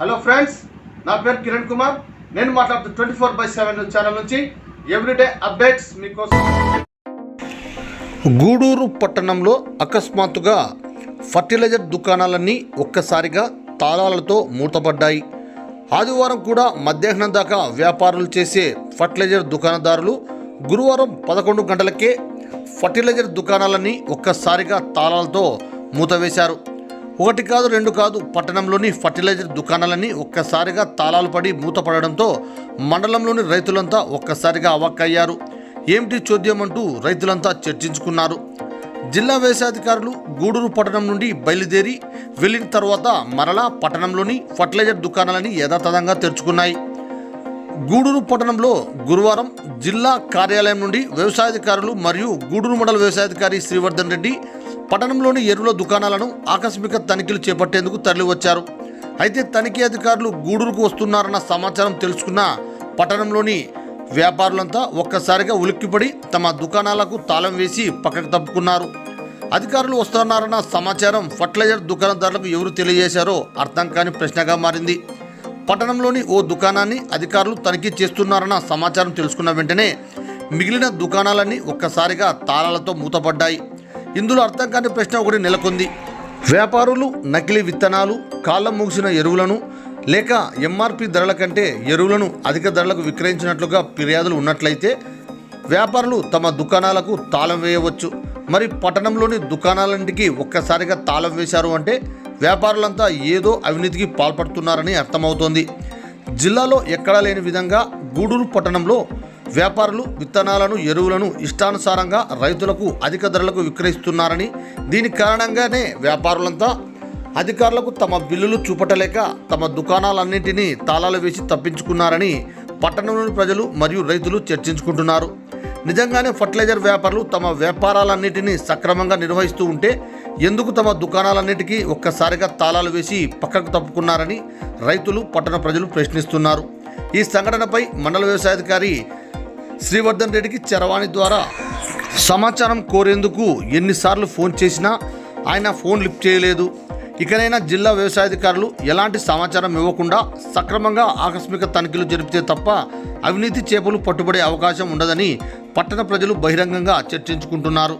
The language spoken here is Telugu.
హలో ఫ్రెండ్స్ నా పేరు కిరణ్ కుమార్. నేను మాట్లాడుతూ twenty four by seven channel నుంచి ఎవ్రీడే అప్డేట్స్ మీకోసం. గూడూరు పట్టణంలో అకస్మాత్తుగా ఫర్టిలైజర్ దుకాణాలన్నీ ఒక్కసారిగా తాళాలతో మూతపడ్డాయి. ఆదివారం కూడా మధ్యాహ్నం దాకా వ్యాపారాలు చేసే ఫర్టిలైజర్ దుకాణదారులు గురువారం పదకొండు గంటలకే ఫర్టిలైజర్ దుకాణాలన్నీ ఒక్కసారిగా తాళాలతో మూతవేశారు. ఒకటి కాదు రెండు కాదు పట్టణంలోని ఫర్టిలైజర్ దుకాణాలన్నీ ఒక్కసారిగా తాళాలు పడి మూతపడడంతో మండలంలోని రైతులంతా ఒక్కసారిగా అవాక్కయ్యారు. ఏమిటి చోద్యం అంటూ రైతులంతా చర్చించుకున్నారు. జిల్లా వ్యవసాయాధికారులు గూడూరు పట్టణం నుండి బయలుదేరి వెళ్ళిన తర్వాత మరలా పట్టణంలోని ఫర్టిలైజర్ దుకాణాలని యథాతథంగా తెరుచుకున్నాయి. గూడూరు పట్టణంలో గురువారం జిల్లా కార్యాలయం నుండి వ్యవసాయాధికారులు మరియు గూడూరు మండల వ్యవసాయాధికారి శ్రీవర్ధన్ రెడ్డి పట్టణంలోని ఎరువుల దుకాణాలను ఆకస్మిక తనిఖీలు చేపట్టేందుకు తరలివచ్చారు. అయితే తనిఖీ అధికారులు గూడూరుకు వస్తున్నారన్న సమాచారం తెలుసుకున్న పట్టణంలోని వ్యాపారులంతా ఒక్కసారిగా ఉలిక్కిపడి తమ దుకాణాలకు తాళం వేసి పక్కకు తప్పుకున్నారు. అధికారులు వస్తున్నారన్న సమాచారం ఫర్టిలైజర్ దుకాణదారులకు ఎవరు తెలియజేశారో అర్థం కాని ప్రశ్నగా మారింది. పట్టణంలోని ఓ దుకాణాన్ని అధికారులు తనిఖీ చేస్తున్నారన్న సమాచారం తెలుసుకున్న వెంటనే మిగిలిన దుకాణాలన్నీ ఒక్కసారిగా తాళాలతో మూతపడ్డాయి. ఇందులో అర్థం కాని ప్రశ్న ఒకటి నెలకొంది. వ్యాపారులు నకిలీ విత్తనాలు కాళ్ళం ముగిసిన ఎరువులను లేక ఎంఆర్పి ధరల కంటే ఎరువులను అధిక ధరలకు విక్రయించినట్లుగా ఫిర్యాదులు ఉన్నట్లయితే వ్యాపారులు తమ దుకాణాలకు తాళం వేయవచ్చు. మరి పట్టణంలోని దుకాణాలన్నింటికి ఒక్కసారిగా తాళం వేశారు అంటే వ్యాపారులంతా ఏదో అవినీతికి పాల్పడుతున్నారని అర్థమవుతోంది. జిల్లాలో ఎక్కడా లేని విధంగా గూడూరు పట్టణంలో వ్యాపారులు విత్తనాలను ఎరువులను ఇష్టానుసారంగా రైతులకు అధిక ధరలకు విక్రయిస్తున్నారని దీని కారణంగానే వ్యాపారులంతా అధికారులకు తమ బిల్లులు చూపటలేక తమ దుకాణాలన్నింటినీ తాళాలు వేసి తప్పించుకున్నారని పట్టణంలోని ప్రజలు మరియు రైతులు చర్చించుకుంటున్నారు. నిజంగానే ఫర్టిలైజర్ వ్యాపారులు తమ వ్యాపారాలన్నింటినీ సక్రమంగా నిర్వహిస్తూ ఉంటే ఎందుకు తమ దుకాణాలన్నిటికీ ఒక్కసారిగా తాళాలు వేసి పక్కకు తప్పుకున్నారని రైతులు పట్టణ ప్రజలు ప్రశ్నిస్తున్నారు. ఈ సంఘటనపై మండల వ్యవసాయాధికారి శ్రీవర్ధన్ రెడ్డికి చరవాణి ద్వారా సమాచారం కోరేందుకు ఎన్నిసార్లు ఫోన్ చేసినా ఆయన ఫోన్ లిఫ్ట్ చేయలేదు. ఇకనైనా జిల్లా వ్యవసాయాధికారులు ఎలాంటి సమాచారం ఇవ్వకుండా సక్రమంగా ఆకస్మిక తనిఖీలు జరిపితే తప్ప అవినీతి చేపలు పట్టుబడే అవకాశం ఉండదని పట్టణ ప్రజలు బహిరంగంగా చర్చించుకుంటున్నారు.